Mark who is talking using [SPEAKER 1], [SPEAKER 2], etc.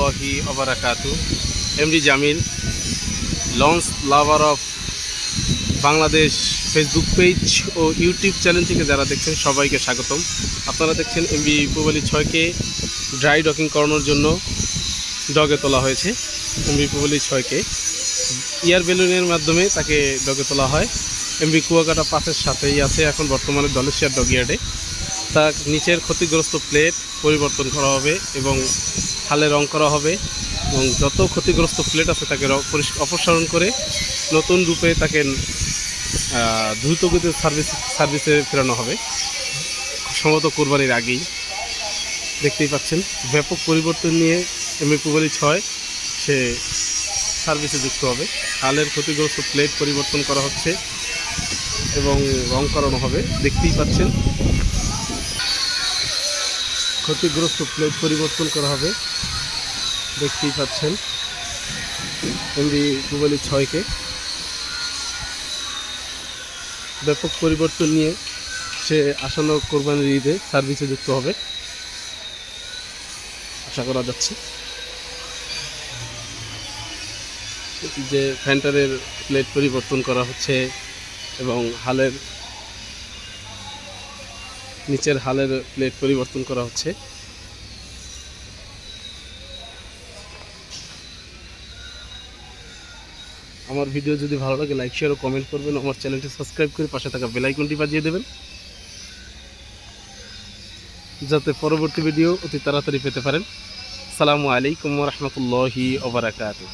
[SPEAKER 1] রহমতুল্লাহি অবরাকাতু MD Jamil, launch lover of Bangladesh Facebook page O YouTube channel থেকে যারা দেখছেন, সবাইকে স্বাগতম। আপনারা দেখছেন এমবি পুবালি ছয়কে ড্রাই ডকিং করানোর জন্য ডগে তোলা হয়েছে এমবি পুবালি ছয়কে। ইয়ার বেলুনের মাধ্যমে তাকে ডগে তোলা হয়। এমবি কুয়াকাটা পাসের সাথেই আছে এখন বর্তমানে দলেশিয়ার ডগিয়ার্ডে। তার নিচের ক্ষতিগ্রস্ত প্লেট পরিবর্তন করা হবে এবং হালে রং করা হবে এবং যত ক্ষতিগ্রস্ত প্লেট আছে তাকে অপসারণ করে নতুন রূপে তাকে দ্রুতগতির সার্ভিস সার্ভিসে ফেরানো হবে। সম্ভবত কোরবানির আগেই। দেখতেই পাচ্ছেন, ব্যাপক পরিবর্তন নিয়ে এমএ পুবালি ছয় সে সার্ভিসে যুক্ত হবে। হালের ক্ষতিগ্রস্ত প্লেট পরিবর্তন করা হচ্ছে। এবং রং করানো হবে। দেখতেই পাচ্ছেন। ক্ষতিগ্রস্ত প্লেট পরিবর্তন করা হবে। দেখতেই পাচ্ছেন। এমবি মোবাইল ছয়কে। ব্যাপক পরিবর্তন নিয়ে সে আসন্ন কোরবানির ঈদে সার্ভিসে যুক্ত হবে। আশা করা যাচ্ছে। যে ফ্যান্টারের প্লেট পরিবর্তন করা হচ্ছে। এবং হালের নিচের হালের প্লেট পরিবর্তন করা হচ্ছে। আমার ভিডিও যদি ভালো লাগে লাইক শেয়ার ও কমেন্ট করবেন। আমার চ্যানেলটি সাবস্ক্রাইব করে পাশে থাকা বেল আইকনটি বাজিয়ে দেবেন। যাতে পরবর্তী ভিডিও অতি তাড়াতাড়ি পেতে পারেন। সালামু আলাইকুম রহমতুল্লাহি ওবরাকাতুহ